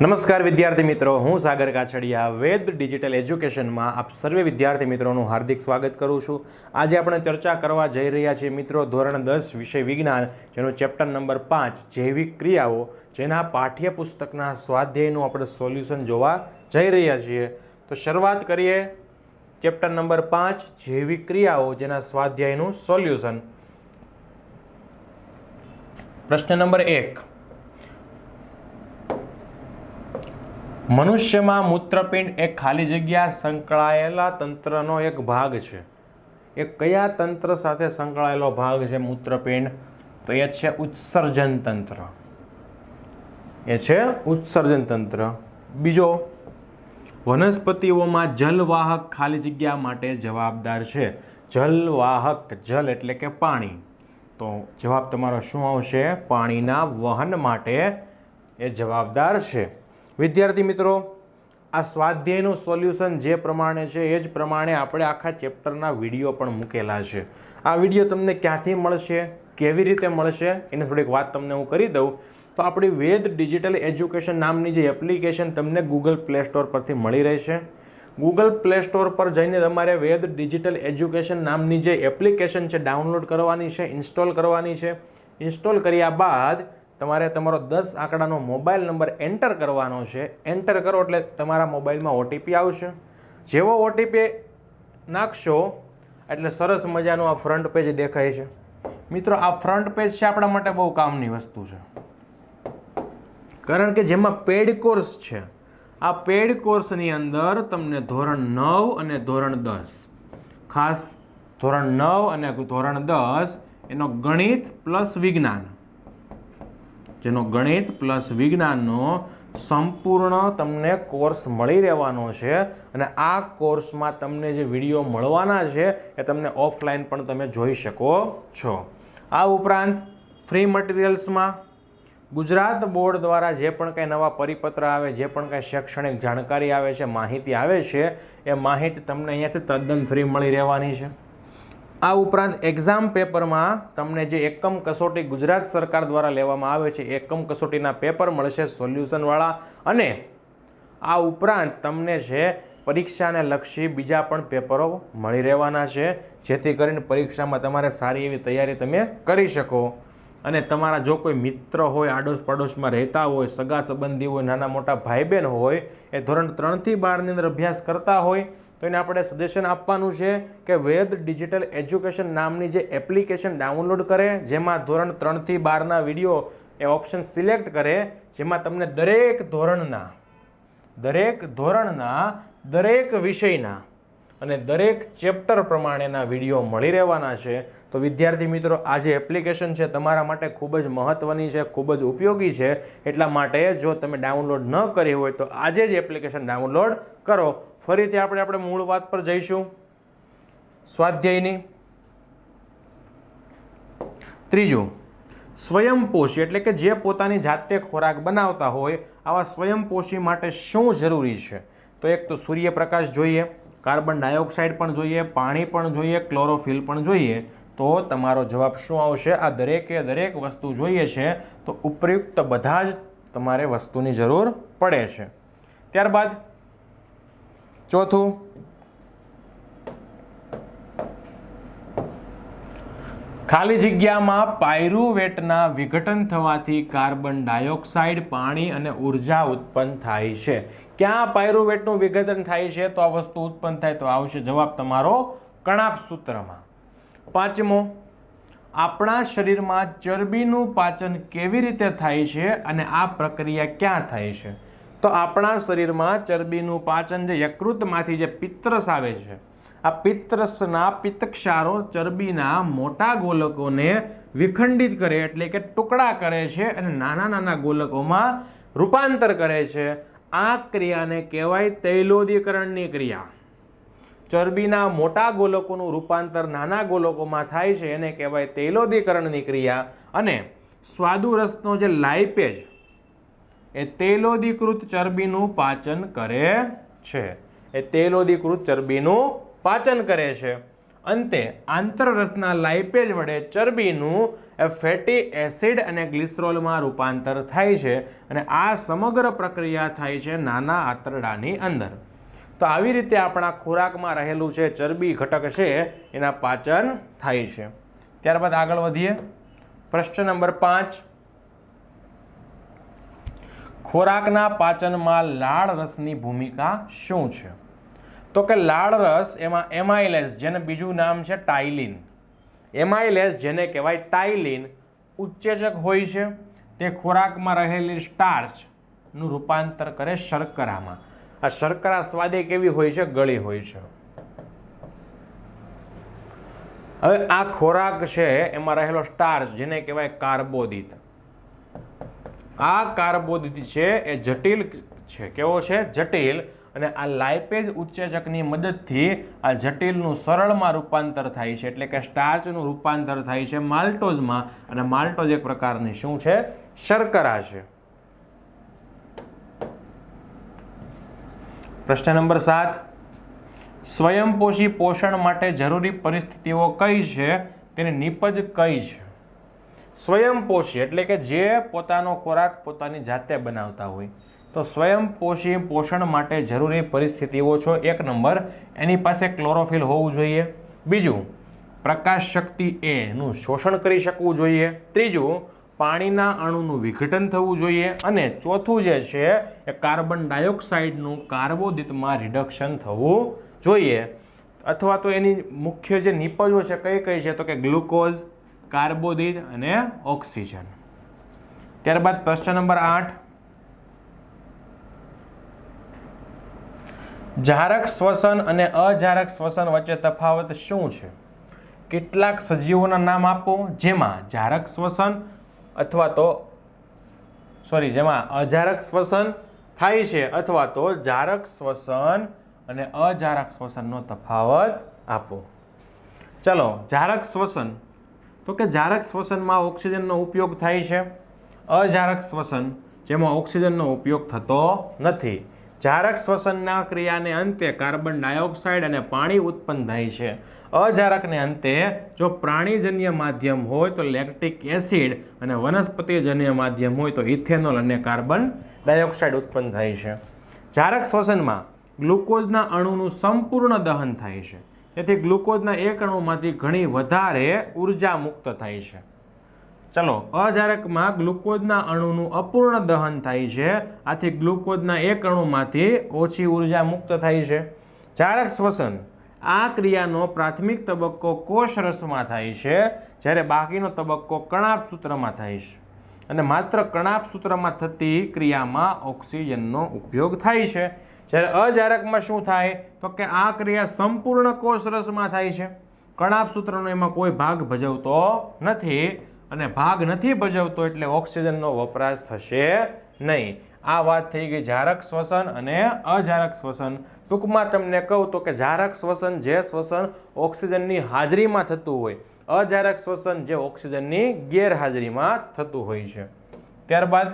નમસ્કાર વિદ્યાર્થી મિત્રો, હું સાગર કાછડિયા, વેદ ડિજિટલ એજ્યુકેશનમાં આપ સર્વે વિદ્યાર્થી મિત્રોનું હાર્દિક સ્વાગત કરું છું. આજે આપણે ચર્ચા કરવા જઈ રહ્યા છીએ મિત્રો ધોરણ દસ વિષય વિજ્ઞાન, જેનું ચેપ્ટર નંબર પાંચ, જૈવિક ક્રિયાઓ, જેના પાઠ્યપુસ્તકના સ્વાધ્યાયનું આપણે સોલ્યુશન જોવા જઈ રહ્યા છીએ. તો શરૂઆત કરીએ ચેપ્ટર નંબર પાંચ, જૈવિક ક્રિયાઓ, જેના સ્વાધ્યાયનું સોલ્યુશન. પ્રશ્ન નંબર એક મનુષ્યમાં મૂત્રપિંડ એક ખાલી જગ્યા સંકળાયેલા તંત્રનો એક ભાગ છે. એ કયા તંત્ર સાથે સંકળાયેલો ભાગ છે મૂત્રપિંડ? તો એ છે ઉત્સર્જન તંત્ર. એ છે ઉત્સર્જન તંત્ર. બીજો, વનસ્પતિઓમાં જલવાહક ખાલી જગ્યા માટે જવાબદાર છે. જલવાહક, જલ એટલે કે પાણી. તો જવાબ તમારો શું આવશે? પાણીના વહન માટે એ જવાબદાર છે. વિદ્યાર્થી મિત્રો, આ સ્વાધ્યાયનું સોલ્યુશન જે પ્રમાણે છે એ જ પ્રમાણે આપણે આખા ચેપ્ટરના વીડિયો પણ મૂકેલા છે. આ વીડિયો તમને ક્યાંથી મળશે, કેવી રીતે મળશે, એની થોડીક વાત તમને હું કરી દઉં. તો આપણી વેદ ડિજિટલ એજ્યુકેશન નામની જે એપ્લિકેશન તમને ગૂગલ પ્લે સ્ટોર પરથી મળી રહેશે. ગૂગલ પ્લે સ્ટોર પર જઈને તમારે વેદ ડિજિટલ એજ્યુકેશન નામની જે એપ્લિકેશન છે ડાઉનલોડ કરવાની છે, ઇન્સ્ટોલ કરવાની છે. ઇન્સ્ટોલ કર્યા બાદ તમારે તમારો દસ આંકડાનો મોબાઈલ નંબર એન્ટર કરવાનો છે. એન્ટર કરો એટલે તમારા મોબાઈલમાં ઓટીપી આવશે. જેવો ઓટીપી નાખશો, એટલે સરસ મજાનું આ ફ્રન્ટ પેજ દેખાય છે. મિત્રો, આ ફ્રન્ટ પેજ છે આપણા માટે બહુ કામની વસ્તુ છે. કારણ કે જેમાં પેડ કોર્સ છે. આ પેડ કોર્સની અંદર તમને ધોરણ નવ અને ધોરણ દસ, ખાસ ધોરણ નવ અને ધોરણ દસ, એનો ગણિત પ્લસ વિજ્ઞાન. જેનો ગણિત પ્લસ વિજ્ઞાનનો સંપૂર્ણ તમને કોર્સ મળી રહેવાનો છે અને આ કોર્સમાં તમને જે વીડિયો મળવાના છે એ તમને ઓફલાઈન પણ તમે જોઈ શકો છો. આ ઉપરાંત ફ્રી મટીરિયલ્સમાં ગુજરાત બોર્ડ દ્વારા જે પણ કંઈ નવા પરિપત્ર આવે, જે પણ કંઈ શૈક્ષણિક જાણકારી આવે છે, માહિતી આવે છે, એ માહિતી તમને અહીંયાથી તદ્દન ફ્રી મળી રહેવાની છે. આ ઉપરાંત એક્ઝામ પેપરમાં તમને જે એકમ કસોટી ગુજરાત સરકાર દ્વારા લેવામાં આવે છે એકમ કસોટીના પેપર મળશે સોલ્યુશનવાળા અને આ ઉપરાંત તમને છે પરીક્ષાને લક્ષી બીજા પણ પેપરો મળી રહેવાના છે, જેથી કરીને પરીક્ષામાં તમારે સારી એવી તૈયારી તમે કરી શકો. અને તમારા જો કોઈ મિત્ર હોય આડોશ પડોશમાં રહેતા હોય સગા સંબંધી હોય નાના મોટા ભાઈ બહેન હોય, એ ધોરણ ત્રણથી બારની અંદર અભ્યાસ કરતા હોય તો એને આપણે સજેશન આપવાનું છે કે વેદ ડિજિટલ એજ્યુકેશન નામની જે એપ્લિકેશન ડાઉનલોડ કરે, જેમાં ધોરણ ત્રણથી બારના વીડિયો એ ઓપ્શન સિલેક્ટ કરે, જેમાં તમને દરેક ધોરણના દરેક ધોરણના, દરેક વિષયના અને દરેક ચેપ્ટર પ્રમાણેના વીડિયો મળી રહેવાના છે. તો વિદ્યાર્થી મિત્રો આ જે એપ્લિકેશન છે તમારા માટે ખૂબ જ મહત્ત્વની છે, ખૂબ જ ઉપયોગી છે. એટલા માટે જો તમે ડાઉનલોડ ન કરી હોય તો આજે જ એપ્લિકેશન ડાઉનલોડ કરો. ફરીથી આપણે આપણે મૂળ વાત પર જઈશું. સ્વાધ્યાયની ત્રીજું, સ્વયંપોષી એટલે કે જે પોતાની જાતે ખોરાક બનાવતા હોય, આવા સ્વયંપોષી માટે શું જરૂરી છે? તો એક તો સૂર્યપ્રકાશ જોઈએ. કાર્બન ડાયોક્સાઇડ પણ જોઈએ, પાણી પણ જોઈએ, ક્લોરોફિલ પણ જોઈએ. તો તમારો જવાબ શું આવશે? આ દરેકે દરેક વસ્તુ જોઈએ છે, તો ઉપયુક્ત બધા જ તમારે વસ્તુની જરૂર પડે છે. ત્યારબાદ ચોથું. ખાલી જગ્યામાં પાયરુવેટના વિઘટન થવાથી કાર્બન ડાયોક્સાઇડ, પાણી અને ઊર્જા ઉત્પન્ન થાય છે. ક્યાં પાયરોવેટનું વિઘટન થાય છે તો આ વસ્તુ ઉત્પન્ન થાય તો આવશે જવાબ તમારો કણાપ સૂત્રમાં. પાંચમો, આપણા શરીરમાં ચરબીનું પાચન કેવી રીતે થાય છે અને આ પ્રક્રિયા ક્યાં થાય છે? તો આપણા શરીરમાં ચરબીનું પાચન જે યકૃતમાંથી જે પિત્તરસ આવે છે, આ પિત્તરસના પિત્તક્ષારો ચરબીના મોટા ગોલકોને વિખંડિત કરે એટલે કે ટુકડા કરે છે અને નાના નાના ગોલકોમાં રૂપાંતર કરે છે. આ ક્રિયાને કહેવાય તૈલોદીકરણની ક્રિયા. ચરબીના મોટા ગોલકોનું રૂપાંતર નાના ગોલકોમાં થાય છે, એને કહેવાય તૈલોદીકરણની ક્રિયા. અને સ્વાદુરસનો જે લાઇપેજ, એ તેલોદીકૃત ચરબીનું પાચન કરે છે. એ તૈલોદીકૃત ચરબીનું પાચન કરે છે. અંતે આંતરરસના લાઇપેજ વડે ચરબીનું ફેટી એસિડ અને ગ્લિસરોલમાં રૂપાંતર થાય છે અને આ સમગ્ર પ્રક્રિયા થાય છે નાના આંતરડાની અંદર. તો આવી રીતે આપણા ખોરાકમાં રહેલું છે ચરબી ઘટક છે, એના પાચન થાય છે. ત્યારબાદ આગળ વધીએ. પ્રશ્ન નંબર પાંચ. ખોરાકના પાચનમાં લાળ રસની ભૂમિકા શું છે? તો કે લાળ રસ એમાં એમાઇલેસ, જેને બીજું નામ છે ટાઇલિન. એમાઇલેસ જેને કહેવાય ટાઇલિન, ઉત્તેજક હોય છે, તે ખોરાકમાં રહેલી સ્ટાર્ચનું રૂપાંતર કરે શર્કરામાં. આ શર્કરા સ્વાદે કેવી હોય છે? ગળી હોય છે. હવે આ ખોરાક છે, એમાં રહેલો સ્ટાર્ચ જેને કહેવાય કાર્બોદિત. આ કાર્બોદિત છે, એ જટિલ છે. કેવો છે? જટિલ અને આ લાઇપેજ ઉત્સેચકની મદદથી આ જટિલનું સરળમાં રૂપાંતર થાય છે. એટલે કે સ્ટાર્ચનું રૂપાંતર થાય છે માલ્ટોઝમાં. અને માલ્ટોઝ એક પ્રકારની શું છે? શર્કરા છે. પ્રશ્ન નંબર સાત. સ્વયંપોષી પોષણ માટે જરૂરી પરિસ્થિતિઓ કઈ છે? તેની નીપજ કઈ છે? સ્વયંપોષી એટલે કે જે પોતાનો ખોરાક પોતાની જાતે બનાવતા હોય. તો સ્વયંપોષી પોષણ માટે જરૂરી પરિસ્થિતિઓ છો. એક નંબર, એની પાસે ક્લોરોફિલ હોવું જોઈએ. બીજું, પ્રકાશ શક્તિ એનું શોષણ કરી શકવું જોઈએ. ત્રીજું, પાણીના અણુનું વિઘટન થવું જોઈએ. અને ચોથું જે છે એ કાર્બન ડાયોક્સાઇડનું કાર્બોદિતમાં રિડક્શન થવું જોઈએ. અથવા તો એની મુખ્ય જે નિપજો છે, કઈ કઈ છે, તો કે ગ્લુકોઝ, કાર્બોદિત અને ઓક્સિજન. ત્યારબાદ પ્રશ્ન નંબર આઠ જારક શ્વસન અને અજારક શ્વસન વચ્ચે તફાવત શું છે? કેટલાક સજીવોના નામ આપો, જેમાં જારક શ્વસન અથવા તો સોરી જેમાં અજારક શ્વસન થાય છે અથવા તો જારક શ્વસન અને અજારક શ્વસનનો તફાવત આપો. ચલો, જારક શ્વસન. તો કે જારક શ્વસનમાં ઓક્સિજનનો ઉપયોગ થાય છે? અજારક શ્વસન, જેમાં ઓક્સિજનનો ઉપયોગ થતો નથી. જારક શ્વસનના ક્રિયાને અંતે કાર્બન ડાયોક્સાઇડ અને પાણી ઉત્પન્ન થાય છે. અજારકને અંતે જો પ્રાણીજન્ય માધ્યમ હોય તો લેક્ટિક એસિડ અને વનસ્પતિજન્ય માધ્યમ હોય તો ઇથેનોલ અને કાર્બન ડાયોક્સાઇડ ઉત્પન્ન થાય છે. જારક શ્વસનમાં ગ્લુકોઝના અણુનું સંપૂર્ણ દહન થાય છે. તેથી ગ્લુકોઝના એક અણુમાંથી ઘણી વધારે ઊર્જા મુક્ત થાય છે. ચલો. અજારકમાં ગ્લુકોઝના અણુનું અપૂર્ણ દહન થાય છે. આથી ગ્લુકોઝના એક અણુમાંથી ઓછી ઊર્જા મુક્ત થાય છે. જારક શ્વસન. આ ક્રિયાનો પ્રાથમિક તબક્કો કોષ રસમાં થાય છે, જ્યારે બાકીનો તબક્કો કણાપ સૂત્રમાં થાય છે. અને માત્ર કણાપ સૂત્રમાં થતી ક્રિયામાં ઓક્સિજનનો ઉપયોગ થાય છે. જ્યારે અજારકમાં શું થાય? તો કે આ ક્રિયા સંપૂર્ણ કોષ રસમાં થાય છે. કણાપ સૂત્રનો એમાં કોઈ ભાગ ભજવતો નથી. અને ભાગ નથી ભજવતો એટલે ઓક્સિજનનો વપરાશ થશે નહીં. આ વાત થઈ ગઈ જારક શ્વસન અને અજારક શ્વસન. ટૂંકમાં તમને કહું તો કે જારક શ્વસન જે શ્વસન ઓક્સિજનની હાજરીમાં થતું હોય, અજારક શ્વસન જે ઓક્સિજનની ગેરહાજરીમાં થતું હોય છે. ત્યારબાદ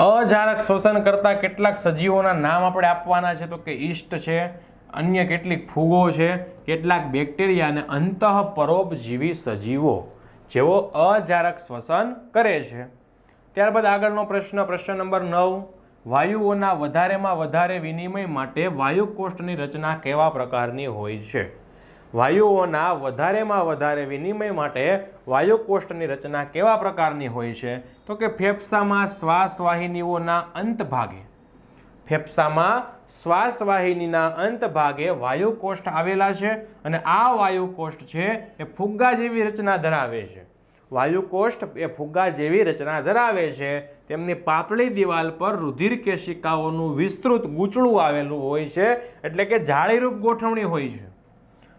અજારક શ્વસન કરતા કેટલાક સજીવોના નામ આપણે આપવાના છે તો કે ઈષ્ટ છે અન્ય કેટલીક ફૂગો છે, કેટલાક બેક્ટેરિયા અને અંતઃ પરોપજીવી સજીવો, જેઓ અજારક શ્વસન કરે છે. ત્યારબાદ આગળનો પ્રશ્ન પ્રશ્ન નંબર નવ. વાયુઓના વધારેમાં વધારે વિનિમય માટે વાયુકોષ્ઠની રચના કેવા પ્રકારની હોય છે? વાયુઓના વધારેમાં વધારે વિનિમય માટે વાયુકોષ્ઠની રચના કેવા પ્રકારની હોય છે? તો કે ફેફસામાં શ્વાસવાહિનીઓના અંતભાગે. ફેફસામાં શ્વાસવાહિનીના અંતભાગે વાયુકોષ્ઠ આવેલા છે અને આ વાયુકોષ્ઠ છે એ ફુગ્ગા જેવી રચના ધરાવે છે. વાયુકોષ્ઠ એ ફુગ્ગા જેવી રચના ધરાવે છે. તેમની પાતળી દિવાલ પર રુધિર કેશિકાઓનું વિસ્તૃત ગૂંચળું આવેલું હોય છે, એટલે કે જાળીરૂપ ગોઠવણી હોય છે.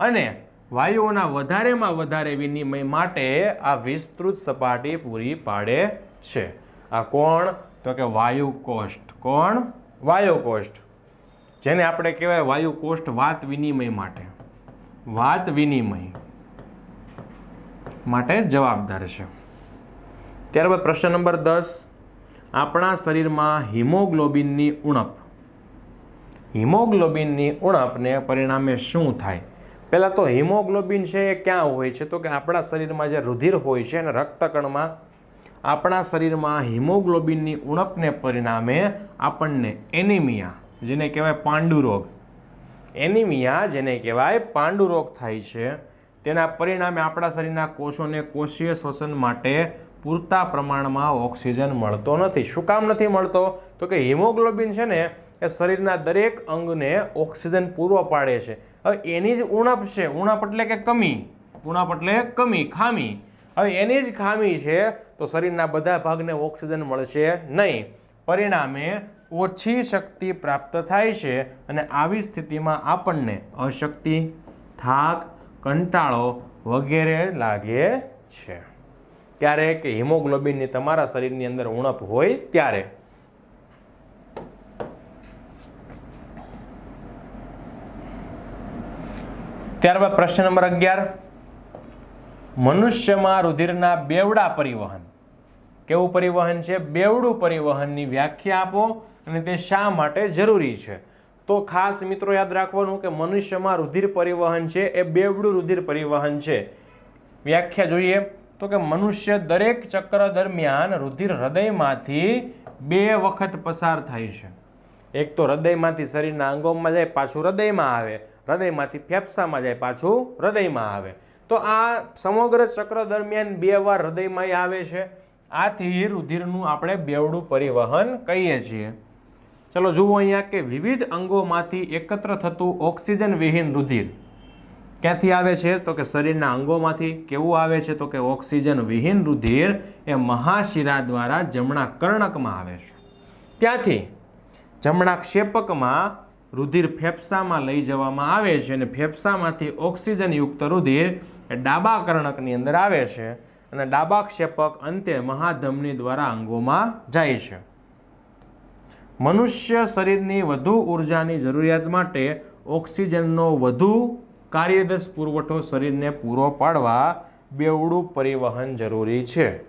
અને વાયુઓના વધારેમાં વધારે વિનિમય માટે આ વિસ્તૃત સપાટી પૂરી પાડે છે. આ કોણ? તો કે વાયુકોષ્ઠ. કોણ? વાયુકોષ્ઠ, જેને આપણે કહેવાય વાયુ કોષ્ટ વાત વિનિમય માટે. વાત વિનિમય માટે જવાબદાર છે. ત્યારબાદ પ્રશ્ન નંબર દસ, આપણા શરીરમાં હિમોગ્લોબિનની ઉણપ. હિમોગ્લોબિનની ઉણપને પરિણામે શું થાય? પહેલાં તો હિમોગ્લોબિન છે એ ક્યાં હોય છે? તો કે આપણા શરીરમાં જે રુધિર હોય છે અને રક્તકણમાં આપણા શરીરમાં હિમોગ્લોબિનની ઉણપને પરિણામે આપણને એનિમિયા, જેને કહેવાય પાંડુ રોગ. એનિમિયા, જેને કહેવાય પાંડુ રોગ થાય છે, તેના પરિણામે આપણા શરીરના કોષોને કોષીય શ્વસન માટે પૂરતા પ્રમાણમાં ઓક્સિજન મળતો નથી. શું કામ નથી મળતો? તો કે હિમોગ્લોબિન છે ને, એ શરીરના દરેક અંગને ઓક્સિજન પૂરો પાડે છે. હવે એની જ ઉણપ છે. ઉણપ એટલે કે કમી. ઉણપ એટલે કમી, ખામી. હવે એની જ ખામી છે તો શરીરના બધા ભાગને ઓક્સિજન મળશે નહીં. પરિણામે ઓછી શક્તિ પ્રાપ્ત થાય છે અને આવી સ્થિતિમાં આપણને અશક્તિ, થાક, કંટાળો વગેરે લાગે છે. ત્યારે કે હિમોગ્લોબિનની તમારા શરીરની અંદર ઉણપ હોય ત્યારે. ત્યારબાદ પ્રશ્ન નંબર અગિયાર. મનુષ્યમાં રુધિરના બેવડા પરિવહન. કેવું પરિવહન છે? બેવડું પરિવહનની વ્યાખ્યા આપો અને તે શા માટે જરૂરી છે? તો ખાસ મિત્રો યાદ રાખવાનું કે મનુષ્યમાં રુધિર પરિવહન છે, એ બેવડું રુધિર પરિવહન છે. વ્યાખ્યા જોઈએ તો કે મનુષ્ય દરેક ચક્ર દરમિયાન રુધિર હૃદયમાંથી બે વખત પસાર થાય છે. એક તો હૃદયમાંથી શરીરના અંગોમાં જાય, પાછું હૃદયમાં આવે. હૃદયમાંથી ફેફસામાં જાય, પાછું હૃદયમાં આવે. તો આ સમગ્ર ચક્ર દરમિયાન બે વાર હૃદયમાં આવે છે. આથી રુધિરનું આપણે બેવડું પરિવહન કહીએ છીએ. ચલો જુઓ અહીંયા કે વિવિધ અંગોમાંથી એકત્ર થતું ઓક્સિજન વિહીન રુધિર ક્યાંથી આવે છે? તો કે શરીરના અંગોમાંથી. કેવું આવે છે? તો કે ઓક્સિજન વિહીન રુધિર એ મહાશિરા દ્વારા જમણા કર્ણકમાં આવે છે. ત્યાંથી જમણા ક્ષેપકમાં રુધિર ફેફસામાં લઈ જવામાં આવે છે અને ફેફસામાંથી ઓક્સિજનયુક્ત રુધિર ડાબા કર્ણકની અંદર આવે છે અને ડાબા ક્ષેપક અંતે મહાધમની દ્વારા અંગોમાં જાય છે. મનુષ્ય શરીરની વધુ ઉર્જાની જરૂરિયાત માટે ઓક્સિજનનો વધુ કાર્યદર્શ પુરવઠો શરીરને પૂરો પાડવા બેવડું પરિવહન જરૂરી છે.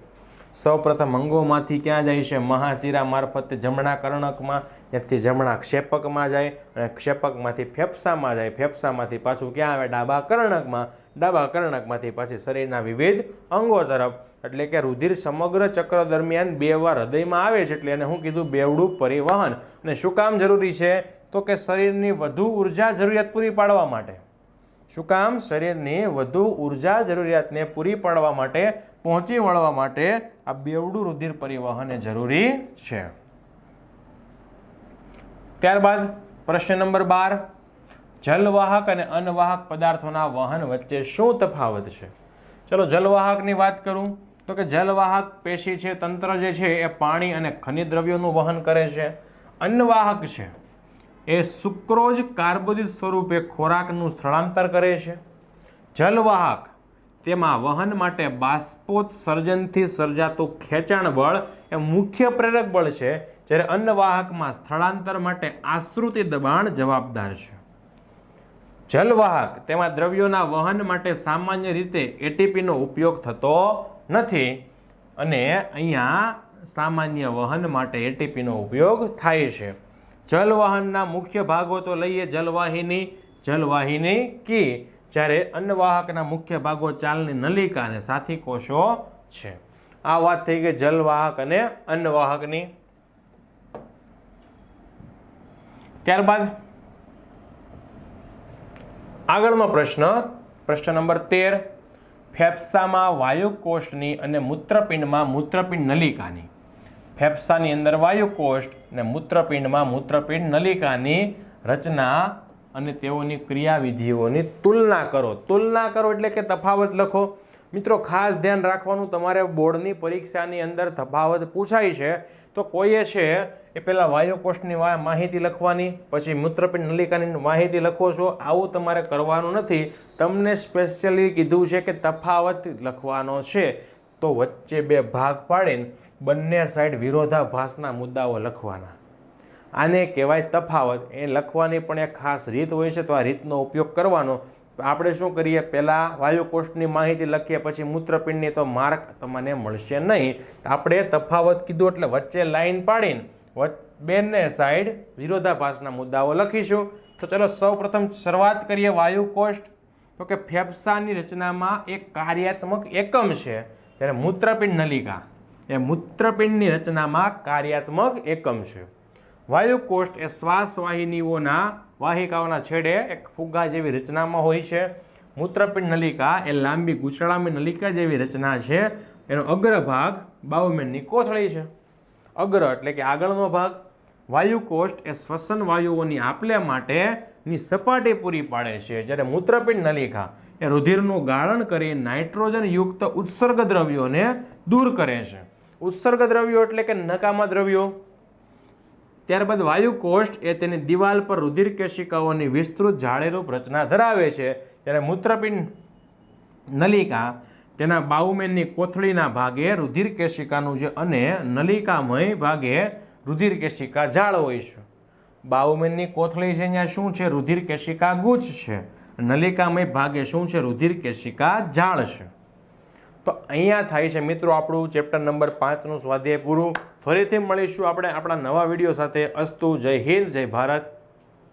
સૌપ્રથમ અંગોમાંથી ક્યાં જાય છે? મહાશિરા મારફતે જમણા કર્ણકમાં ત્યાંથી જમણા ક્ષેપકમાં જાય અને ક્ષેપકમાંથી ફેફસામાં જાય. ફેફસામાંથી પાછું ક્યાં આવે? ડાબા કર્ણકમાં ડાબા કર્ણકમાંથી પાછી શરીરના વિવિધ અંગો તરફ. એટલે કે રુધિર સમગ્ર ચક્ર દરમિયાન બે વાર હૃદયમાં આવે છે એટલે એને શું કીધું બેવડું પરિવહન. અને શું કામ જરૂરી છે? તો કે શરીરની વધુ ઊર્જા જરૂરિયાત પૂરી પાડવા માટે. શું કામ? શરીરની વધુ ઊર્જા જરૂરિયાતને પૂરી પાડવા માટે, પહોંચી વળવા માટે આ બેવડું રુધિર પરિવહન જરૂરી છે. ત્યારબાદ પ્રશ્ન નંબર બાર, જલવાહક અને અનવાહક પદાર્થોના વહન વચ્ચે શું તફાવત છે? ચલો જલવાહકની વાત કરું. તો કે જલવાહક પેશી છે, તંત્ર જે છે, એ પાણી અને ખનિજ દ્રવ્યોનું વહન કરે છે. અન્નવાહક છે, એ સુક્રોજ કાર્બોદિત સ્વરૂપે ખોરાકનું સ્થળાંતર કરે છે. જલવાહક તેમાં વહન માટે બાષ્પોત્સર્જનથી સર્જાતું ખેંચાણ બળ એ મુખ્ય પ્રેરક બળ છે, જ્યારે અન્નવાહકમાં સ્થળાંતર માટે આશ્રુતિ દબાણ જવાબદાર છે. જલવાહક તેમાં દ્રવ્યોના વહન માટે સામાન્ય રીતે એટીપીનો ઉપયોગ થતો નથી અને અહીંયા સામાન્ય વહન માટે એટીપીનો ઉપયોગ થાય છે. જલવહનના મુખ્ય ભાગો તો લઈએ જલવાહિની જલવાહિની કી. જ્યારે અન્નવાહકના મુખ્ય ભાગો ચાલની નલિકા અને સાથી કોષો છે. આ વાત થઈ ગઈ જલવાહક અને અન્નવાહકની ત્યારબાદ આગળનો પ્રશ્ન પ્રશ્ન નંબર તેર, ફેફસામાં વાયુકોષ્ઠની અને મૂત્રપિંડમાં મૂત્રપિંડ નલિકાની. ફેફસાની અંદર વાયુકોષ્ઠ અને મૂત્રપિંડમાં મૂત્રપિંડ નલિકાની રચના અને તેઓની ક્રિયાવિધિઓની તુલના કરો. તુલના કરો એટલે કે તફાવત લખો. મિત્રો, ખાસ ધ્યાન રાખવાનું, તમારે બોર્ડની પરીક્ષાની અંદર તફાવત પૂછાય છે, તો કોઈએ છે એ પહેલાં વાયુકોષની માહિતી લખવાની, પછી મૂત્રપિંડ નલિકાની માહિતી લખો છો, આવું તમારે કરવાનું નથી. તમને સ્પેશિયલી કીધું છે કે તફાવત લખવાનો છે. તો વચ્ચે બે ભાગ પાડીને બંને સાઈડ વિરોધાભાસના મુદ્દાઓ લખવાના. આને કહેવાય તફાવત. એ લખવાની પણ એક ખાસ રીત હોય છે, તો આ રીતનો ઉપયોગ કરવાનો. આપણે શું કરીએ? પહેલાં વાયુકોષ્ઠની માહિતી લખીએ, પછી મૂત્રપિંડની, તો માર્ક તમને મળશે નહીં. આપણે તફાવત કીધું એટલે વચ્ચે લાઈન પાડીને બેને સાઈડ વિરોધાભાસના મુદ્દાઓ લખીશું. તો ચલો સૌ પ્રથમ શરૂઆત કરીએ વાયુકોષ્ઠ. તો કે ફેફસાની રચનામાં એક કાર્યાત્મક એકમ છે, જ્યારે મૂત્રપિંડ નલિકા. એ મૂત્રપિંડની રચનામાં કાર્યાત્મક એકમ છે. વાયુ કોષ્ટ એ શ્વાસવાહિનીઓના વાહિકાઓના છેડે એક ફુગ્ગા જેવી રચનામાં હોય છે. મૂત્રપિંડ નલિકા એ લાંબી ગુચળામી નલિકા જેવી રચના છે. એનો અગ્રભાગ બાઉમેનની કોથળી છે. અગ્ર એટલે કે આગળનો ભાગ. વાયુ કોષ્ટ એ શ્વસન વાયુઓની આપલે માટેની સપાટી પૂરી પાડે છે. જ્યારે મૂત્રપિંડ નલિકા એ રુધિરનું ગાળણ કરી નાઇટ્રોજનયુક્ત ઉત્સર્ગ દ્રવ્યોને દૂર કરે છે. ઉત્સર્ગ દ્રવ્યો એટલે કે નકામા દ્રવ્યો. ત્યારબાદ વાયુ કોષ્ટ એ તેની દિવાલ પર રુધિર કેશિકાઓની વિસ્તૃત જાળેરૂપ રચના ધરાવે છે. ત્યારે મૂત્રપિંડ નલિકા તેના બાઉમેનની કોથળીના ભાગે રુધિર કેશિકાનું છે અને નલિકામય ભાગે રુધિર કેશિકા જાળ હોય છે. બાઉમેનની કોથળી છે અહીંયા શું છે? રુધિર કેશિકા ગુચ્છ છે. નલિકામય ભાગે શું છે? રુધિર કેશિકા જાળ છે. તો અહીંયા થાય છે મિત્રો આપણું ચેપ્ટર નંબર પાંચનું સ્વાધ્યાય પૂરું. ફરીથી મળીશું આપણે આપણા નવા વીડિયો સાથે. અસ્તુ, જય હિન્દ, જય ભારત.